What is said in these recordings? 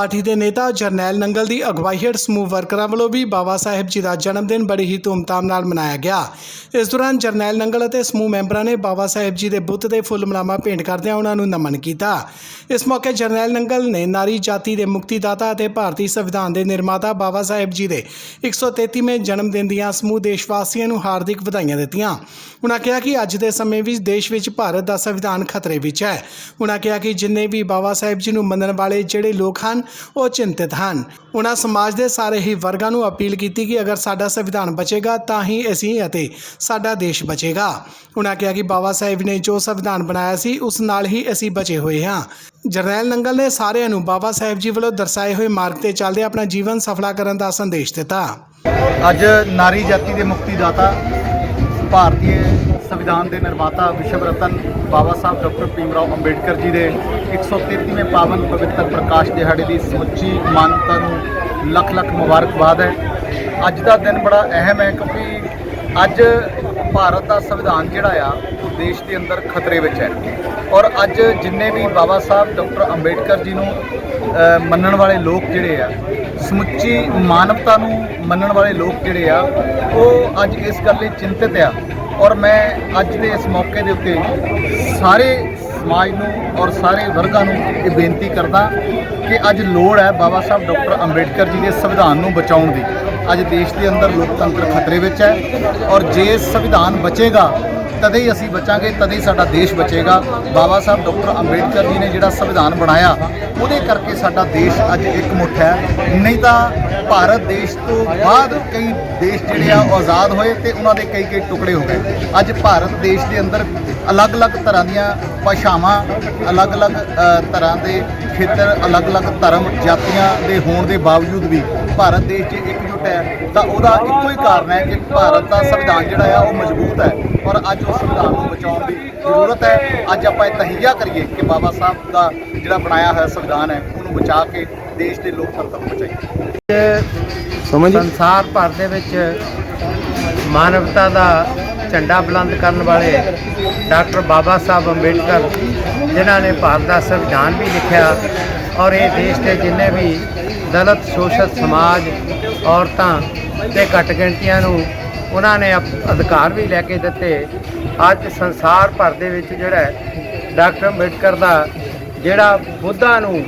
Party ਦੇ ਨੇਤਾ ਜਰਨੈਲ ਨੰਗਲ ਦੀ ਅਗਵਾਈ ਹੇਠ ਸਮੂਹ ਵਰਕਰਾਂ ਵੱਲੋਂ ਵੀ ਬਾਬਾ ਸਾਹਿਬ ਜੀ ਦਾ ਜਨਮ ਦਿਨ ਬੜੀ ਹੀ ਧੂਮਧਾਮ ਨਾਲ ਮਨਾਇਆ ਗਿਆ। ਇਸ ਦੌਰਾਨ ਜਰਨੈਲ ਨੰਗਲ ਅਤੇ ਸਮੂਹ ਮੈਂਬਰਾਂ ਨੇ ਬਾਬਾ ਸਾਹਿਬ ਜੀ ਦੇ ਬੁੱਤ ਤੇ ਫੁੱਲ ਮਲਾਮਾ ਭੇਂਟ ਕਰਦਿਆਂ ਉਹਨਾਂ ਨੂੰ ਨਮਨ ਕੀਤਾ। ਇਸ ਮੌਕੇ ਜਰਨੈਲ ਨੰਗਲ ਨੇ ਨਾਰੀ ਜਾਤੀ ਦੇ ਮੁਕਤੀਦਾਤਾ ਅਤੇ ਭਾਰਤੀ ਸੰਵਿਧਾਨ ਦੇ ਨਿਰਮਾਤਾ ਬਾਬਾ ਸਾਹਿਬ ਜੀ ਦੇ 133ਵੇਂ ਜਨਮ ਦਿਨ ਦੀਆਂ ਸਮੂਹ ਦੇਸ਼ ਵਾਸੀਆਂ ਨੂੰ ਹਾਰਦਿਕ ਵਧਾਈਆਂ ਦਿੱਤੀਆਂ। ਉਹਨਾਂ ਕਿਹਾ ਕਿ ਅੱਜ ਦੇ ਸਮੇਂ ਵਿੱਚ ਦੇਸ਼ ਵਿੱਚ ਭਾਰਤ ਦਾ ਸੰਵਿਧਾਨ ਖਤਰੇ ਵਿੱਚ ਹੈ। ਉਹਨਾਂ ਕਿਹਾ ਕਿ ਜਿੰਨੇ ਵੀ ਬਾਬਾ ਸਾਹਿਬ ਜੀ ਨੂੰ ਮੰਨਣ ਵਾਲੇ ਜਿਹੜੇ ਲੋਕ ਹਨ ਉਹ ਚਿੰਤਿਤ ਹਨ। ਉਹਨਾਂ ਸਮਾਜ ਦੇ ਸਾਰੇ ਹੀ ਵਰਗਾਂ ਨੂੰ ਅਪੀਲ ਕੀਤੀ ਕਿ ਅਗਰ ਸਾਡਾ ਸੰਵਿਧਾਨ ਬਚੇਗਾ, ਤਾਂ ਹੀ ਅਸੀਂ ਅਤੇ ਸਾਡਾ ਦੇਸ਼ ਬਚੇਗਾ। ਉਹਨਾਂ ਕਿਹਾ ਕਿ ਬਾਬਾ ਸਾਹਿਬ ਨੇ ਜੋ ਸੰਵਿਧਾਨ ਬਣਾਇਆ ਸੀ, ਉਸ ਨਾਲ ਹੀ ਅਸੀਂ ਬਚੇ ਹੋਏ ਹਾਂ। ਜਰਨੈਲ ਨੰਗਲ ਨੇ ਸਾਰਿਆਂ ਨੂੰ ਬਾਬਾ ਸਾਹਿਬ ਜੀ ਵੱਲੋਂ ਦਰਸਾਏ ਹੋਏ ਮਾਰਗ ਤੇ ਚੱਲਦੇ ਆਪਣਾ ਜੀਵਨ ਸਫਲਾ ਕਰਨ ਦਾ ਸੰਦੇਸ਼ ਦਿੱਤਾ। ਅੱਜ ਨਾਰੀ ਜਾਤੀ ਦੇ ਮੁਕਤੀ ਦਾਤਾ ਭਾਰਤੀ ਸੰਵਿਧਾਨ ਦੇ ਨਿਰਮਾਤਾ ਵਿਸ਼ਵ ਰਤਨ ਬਾਬਾ ਸਾਹਿਬ ਡਾਕਟਰ ਭੀਮ ਰਾਓ ਅੰਬੇਡਕਰ ਜੀ ਦੇ 133ਵੇਂ ਪਾਵਨ ਪਵਿੱਤਰ ਪ੍ਰਕਾਸ਼ ਦਿਹਾੜੇ ਦੀ ਸਮੁੱਚੀ ਮਾਨਤਾ ਨੂੰ ਲੱਖ ਲੱਖ ਮੁਬਾਰਕਬਾਦ ਹੈ। ਅੱਜ ਦਾ ਦਿਨ ਬੜਾ ਅਹਿਮ ਹੈ ਕਿਉਂਕਿ ਅੱਜ ਭਾਰਤ ਦਾ ਸੰਵਿਧਾਨ ਜਿਹੜਾ ਆ ਦੇਸ਼ ਦੇ ਅੰਦਰ ਖਤਰੇ ਵਿੱਚ ਹੈ। ਔਰ ਅੱਜ ਜਿੰਨੇ ਵੀ ਬਾਬਾ ਸਾਹਿਬ, ਡਾਕਟਰ ਅੰਬੇਡਕਰ ਜੀ ਨੂੰ ਮੰਨਣ ਵਾਲੇ ਲੋਕ ਜਿਹੜੇ ਆ, ਸਮੁੱਚੀ ਮਾਨਵਤਾ ਨੂੰ ਮੰਨਣ ਵਾਲੇ ਲੋਕ ਜਿਹੜੇ ਆ, ਉਹ ਅੱਜ ਇਸ ਗੱਲ ਲਈ ਚਿੰਤਿਤ ਆ। ਔਰ ਮੈਂ ਅੱਜ ਦੇ ਇਸ ਮੌਕੇ ਦੇ ਉੱਤੇ ਸਾਰੇ ਸਮਾਜ ਨੂੰ ਔਰ ਸਾਰੇ ਵਰਗਾਂ ਨੂੰ ਇਹ ਬੇਨਤੀ ਕਰਦਾ ਕਿ ਅੱਜ ਲੋੜ ਹੈ ਬਾਬਾ ਸਾਹਿਬ, ਡਾਕਟਰ ਅੰਬੇਡਕਰ ਜੀ ਦੇ ਸੰਵਿਧਾਨ ਨੂੰ ਬਚਾਉਣ ਦੀ। ਅੱਜ ਦੇਸ਼ ਦੇ ਅੰਦਰ ਲੋਕਤੰਤਰ ਖਤਰੇ ਵਿੱਚ ਹੈ। ਔਰ ਜੇ ਸੰਵਿਧਾਨ ਬਚੇਗਾ ਤਦੇ ਹੀ ਅਸੀਂ ਬਚਾਂਗੇ, ਤਦੇ ਹੀ ਸਾਡਾ ਦੇਸ਼ ਬਚੇਗਾ। ਬਾਬਾ ਸਾਹਿਬ ਡਾਕਟਰ ਅੰਬੇਡਕਰ ਜੀ ਨੇ ਜਿਹੜਾ ਸੰਵਿਧਾਨ ਬਣਾਇਆ, ਉਹਦੇ ਕਰਕੇ ਸਾਡਾ ਦੇਸ਼ ਅੱਜ ਇੱਕ ਮੁੱਠ ਹੈ। ਨਹੀਂ ਤਾਂ ਭਾਰਤ ਦੇਸ਼ ਤੋਂ ਬਾਅਦ ਕਈ ਦੇਸ਼ ਜਿਹੜੇ ਆ ਉਹ ਆਜ਼ਾਦ ਹੋਏ ਤੇ ਉਹਨਾਂ ਦੇ ਕਈ ਕਈ ਟੁਕੜੇ ਹੋ ਗਏ। ਅੱਜ ਭਾਰਤ ਦੇਸ਼ ਦੇ ਅੰਦਰ ਅਲੱਗ-ਅਲੱਗ ਤਰ੍ਹਾਂ ਦੀਆਂ ਭਾਸ਼ਾਵਾਂ, ਅਲੱਗ-ਅਲੱਗ ਤਰ੍ਹਾਂ ਦੇ ਖੇਤਰ, ਅਲੱਗ-ਅਲੱਗ ਧਰਮ, ਜਾਤੀਆਂ ਦੇ ਹੋਣ ਦੇ ਬਾਵਜੂਦ ਵੀ ਭਾਰਤ ਦੇਸ਼ 'ਚ ਇਕਜੁੱਟ ਹੈ ਤਾਂ ਉਹਦਾ ਇੱਕੋ ਹੀ ਕਾਰਨ ਹੈ ਕਿ ਭਾਰਤ ਦਾ ਸੰਵਿਧਾਨ ਜਿਹੜਾ ਆ ਉਹ ਮਜ਼ਬੂਤ ਹੈ ਔਰ ਅੱਜ ਉਸ ਸੰਵਿਧਾਨ ਨੂੰ ਬਚਾਉਣ ਦੀ ਜ਼ਰੂਰਤ ਹੈ। ਅੱਜ ਆਪਾਂ ਇਹ ਤਹੀਆ ਕਰੀਏ ਕਿ ਬਾਬਾ ਸਾਹਿਬ ਦਾ ਜਿਹੜਾ ਬਣਾਇਆ ਹੋਇਆ ਸੰਵਿਧਾਨ ਹੈ ਉਹਨੂੰ ਬਚਾ ਕੇ ਦੇਸ਼ ਦੇ ਲੋਕਤੰਤਰ ਨੂੰ ਬਚਾਈਏ ਸੰਸਾਰ ਭਰ ਦੇ ਵਿੱਚ ਮਾਨਵਤਾ ਦਾ ਝੰਡਾ ਬੁਲੰਦ ਕਰਨ ਵਾਲੇ ਡਾਕਟਰ ਬਾਬਾ ਸਾਹਿਬ ਅੰਬੇਡਕਰ ਜਿਨ੍ਹਾਂ ਨੇ ਭਾਰਤ ਦਾ ਸੰਵਿਧਾਨ ਵੀ ਲਿਖਿਆ ਔਰ ਇਹ ਦੇਸ਼ ਦੇ ਜਿੰਨੇ ਵੀ ਦਲਿਤ ਸ਼ੋਸ਼ਤ ਸਮਾਜ, ਔਰਤਾਂ ਤੇ ਘੱਟ ਗਿਣਤੀਆਂ ਨੂੰ ਉਹਨਾਂ ਨੇ ਅਪ- ਅਧਿਕਾਰ ਵੀ ਲੈ ਕੇ ਦਿੱਤੇ। ਅੱਜ ਸੰਸਾਰ ਭਰ ਦੇ ਵਿੱਚ ਜਿਹੜਾ ਡਾਕਟਰ ਅੰਬੇਡਕਰ ਦਾ ਜਿਹੜਾ ਬੁੱਧਾ ਨੂੰ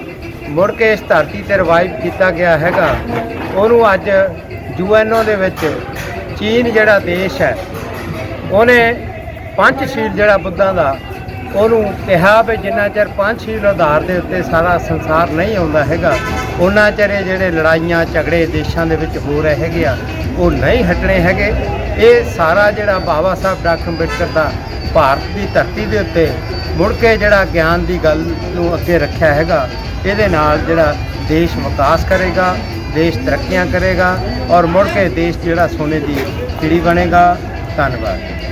ਮੁੜ ਕੇ ਇਸ ਧਰਤੀ ਤੇ ਰਿਵਾਈਵ ਕੀਤਾ ਗਿਆ ਹੈਗਾ, ਉਹਨੂੰ ਅੱਜ ਯੂਐਨਓ ਦੇ ਵਿੱਚ ਚੀਨ ਜਿਹੜਾ ਦੇਸ਼ ਹੈ, ਉਹਨੇ ਪੰਚਸ਼ੀਲ ਜਿਹੜਾ ਬੁੱਧਾਂ ਦਾ ਉਹਨੂੰ ਕਿਹਾ ਵੀ ਜਿੰਨਾ ਚਿਰ ਪੰਚਸ਼ੀਲ ਆਧਾਰ ਦੇ ਉੱਤੇ ਸਾਰਾ ਸੰਸਾਰ ਨਹੀਂ ਆਉਂਦਾ ਹੈਗਾ, ਉਹਨਾਂ ਚਿਰ ਇਹ ਜਿਹੜੇ ਲੜਾਈਆਂ, ਝਗੜੇ ਦੇਸ਼ਾਂ ਦੇ ਵਿੱਚ ਹੋ ਰਹੇ ਹੈਗੇ ਆ, ਉਹ ਨਹੀਂ ਹਟਣੇ ਹੈਗੇ। ਇਹ ਸਾਰਾ ਜਿਹੜਾ ਬਾਬਾ ਸਾਹਿਬ ਡਾਕਟਰ ਅੰਬੇਡਕਰ ਦਾ ਭਾਰਤ ਦੀ ਧਰਤੀ ਦੇ ਉੱਤੇ ਮੁੜ ਕੇ ਜਿਹੜਾ ਗਿਆਨ ਦੀ ਗੱਲ ਨੂੰ ਅੱਗੇ ਰੱਖਿਆ ਹੈਗਾ, ਇਹਦੇ ਨਾਲ ਜਿਹੜਾ ਦੇਸ਼ ਵਿਕਾਸ ਕਰੇਗਾ, ਦੇਸ਼ ਤਰੱਕੀਆਂ ਕਰੇਗਾ ਔਰ ਮੁੜ ਕੇ ਦੇਸ਼ ਜਿਹੜਾ ਸੋਨੇ ਦੀ ਚਿੜੀ ਬਣੇਗਾ। ਧੰਨਵਾਦ।